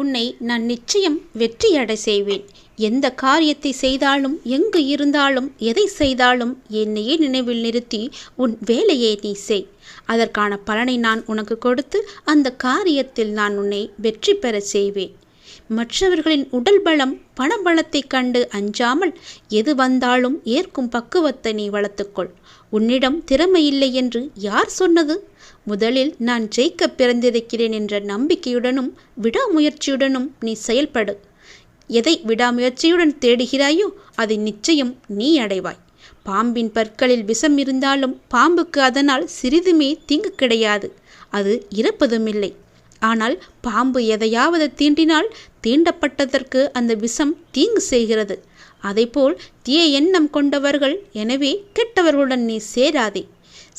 உன்னை நான் நிச்சயம் வெற்றியடை செய்வேன். எந்த காரியத்தை செய்தாலும் எங்கு இருந்தாலும் எதை செய்தாலும் என்னையே நினைவில் நிறுத்தி உன் வேலையை நீ செய். அதற்கான பலனை நான் உனக்கு கொடுத்து அந்த காரியத்தில் நான் உன்னை வெற்றி பெற செய்வேன். மற்றவர்களின் உடல் பலம் பண பலத்தை கண்டு அஞ்சாமல் எது வந்தாலும் ஏற்கும் பக்குவத்தை நீ வளர்த்துக்கொள். உன்னிடம் திறமை இல்லை என்று யார் சொன்னது? முதலில் நான் ஜெயிக்க பிறந்திருக்கிறேன் என்ற நம்பிக்கையுடனும் விடாமுயற்சியுடனும் நீ செயல்படு. எதை விடாமுயற்சியுடன் தேடுகிறாயோ அதை நிச்சயம் நீ அடைவாய். பாம்பின் பற்களில் விஷம் இருந்தாலும் பாம்புக்கு அதனால் சிறிதுமே தீங்கு கிடையாது. அது இறப்பதுமில்லை. ஆனால் பாம்பு எதையாவது தீண்டினால் தீண்டப்பட்டதற்கு அந்த விஷம் தீங்கு செய்கிறது. அதைப்போல் தீய எண்ணம் கொண்டவர்கள் எனவே கெட்டவர்களுடன் நீ சேராதே.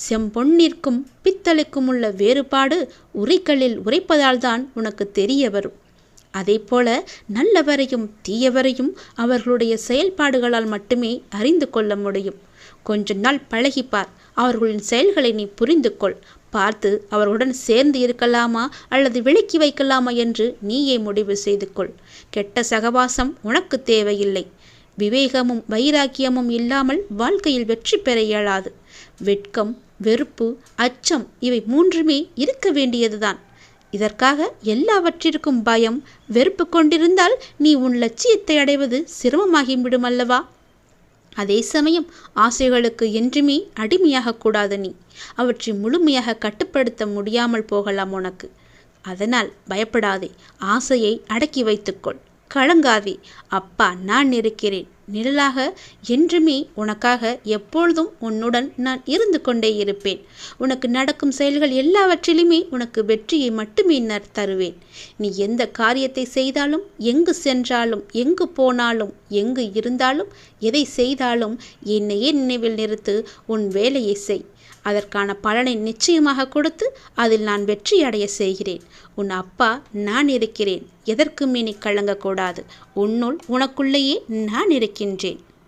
செம்பொன்னிற்கும் பித்தளைக்கும் உள்ள வேறுபாடு உரைக்கல்லில் உரைப்பதால்தான் உனக்கு தெரிய வரும். அதேபோல நல்லவரையும் தீயவரையும் அவர்களுடைய செயல்பாடுகளால் மட்டுமே அறிந்து கொள்ள முடியும். கொஞ்ச நாள் பழகிப்பார். அவர்களின் செயல்களை நீ புரிந்து கொள் பார்த்து அவர்களுடன் சேர்ந்து இருக்கலாமா அல்லது விலக்கி வைக்கலாமா என்று நீயே முடிவு செய்து கொள் கெட்ட சகவாசம் உனக்கு தேவையில்லை. விவேகமும் வைராக்கியமும் இல்லாமல் வாழ்க்கையில் வெற்றி பெற இயலாது. வெட்கம் வெறுப்பு அச்சம் இவை மூன்றுமே இருக்க வேண்டியதுதான். இதற்காக எல்லாவற்றிற்கும் பயம் வெறுப்பு கொண்டிருந்தால் நீ உன் லட்சியத்தை அடைவது சிரமமாகிவிடும் அல்லவா அதே சமயம் ஆசைகளுக்கு என்றுமே அடிமையாகக்கூடாது நீ. அவற்றை முழுமையாக கட்டுப்படுத்த முடியாமல் போகலாம் உனக்கு. அதனால் பயப்படாதே ஆசையை அடக்கி வைத்துக்கொள். கலங்காதே அப்பா நான் இருக்கிறேன். நிழலாக என்றுமே உனக்காக எப்பொழுதும் உன்னுடன் நான் இருந்து கொண்டே இருப்பேன். உனக்கு நடக்கும் செயல்கள் எல்லாவற்றிலுமே உனக்கு வெற்றியை மட்டுமே நான் தருவேன். நீ எந்த காரியத்தை செய்தாலும் எங்கு சென்றாலும் எங்கு போனாலும் எங்கு இருந்தாலும் எதை செய்தாலும் என்னையே நினைவில் நிறுத்து உன் வேலையை செய். அதற்கான பலனை நிச்சயமாக கொடுத்து அதில் நான் வெற்றி அடைய செய்கிறேன். உன் அப்பா நான் இருக்கிறேன். எதற்குமே நீ கலங்கக்கூடாது. உன்னுள் உனக்குள்ளேயே நான் இருக்கின்றேன்